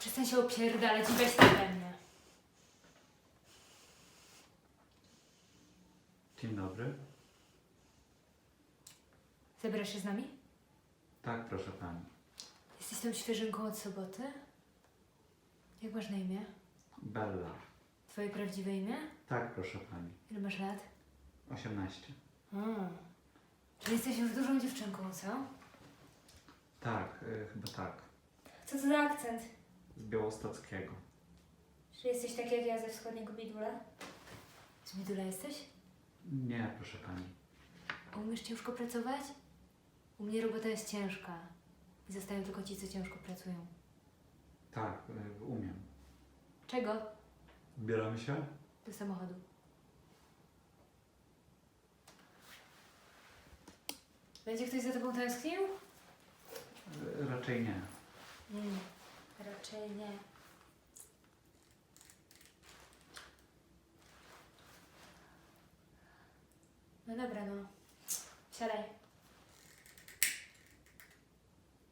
Przestań się opierdalać i weź ode mnie. Dzień dobry. Zabierasz się z nami? Tak, proszę pani. Jesteś tą świeżynką od soboty? Jak masz na imię? Bella. Twoje prawdziwe imię? Tak, proszę pani. Ile masz lat? 18. Hmm. Czy jesteś już dużą dziewczynką, co? Tak, y, chyba tak. Co to za akcent? Z Białostockiego. Czy jesteś taki jak ja ze wschodniego Bidula? Z Bidula jesteś? Nie, proszę pani. A umiesz ciężko pracować? U mnie robota jest ciężka. I zostają tylko ci, co ciężko pracują. Tak, y, umiem. Czego? Zbieramy się? Do samochodu. Będzie ktoś za tobą tęsknił? Y, Raczej. Nie, raczej nie. No dobra, no.